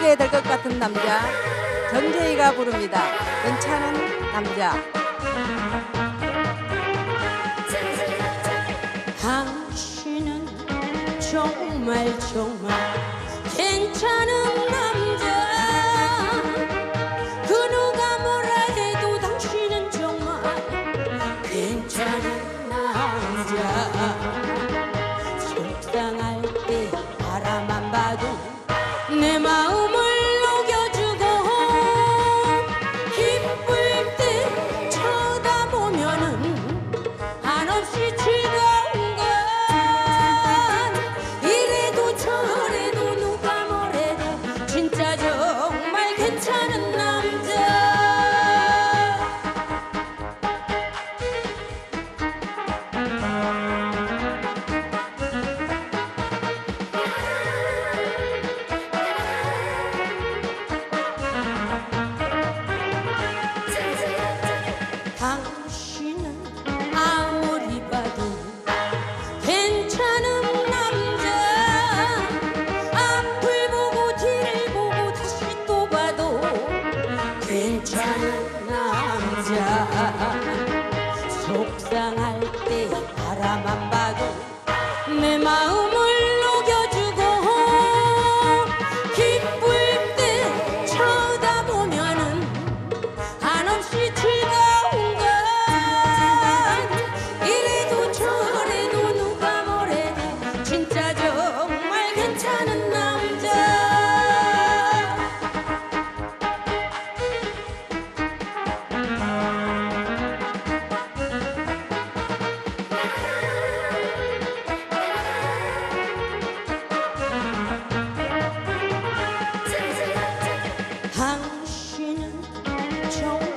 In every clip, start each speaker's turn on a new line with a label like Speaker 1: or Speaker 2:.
Speaker 1: 해야 될것 같은 남자 정재희가 부릅니다. 괜찮은 남자.
Speaker 2: 당신은 정말 정말 괜찮은 괜찮은 남자. 속상할 때 바라만 봐도 내 마음을 녹여주고 기쁠 때 쳐다보면은 한없이 즐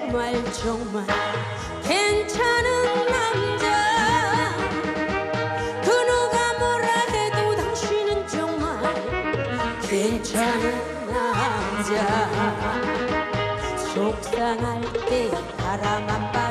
Speaker 2: 정말 정말 괜찮은 남자. 그 누가 뭐라 해도 당신은 정말 괜찮은 남자. 속상할 때 바라만 봐도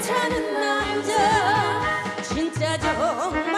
Speaker 2: 괜찮은 남자. 진짜 정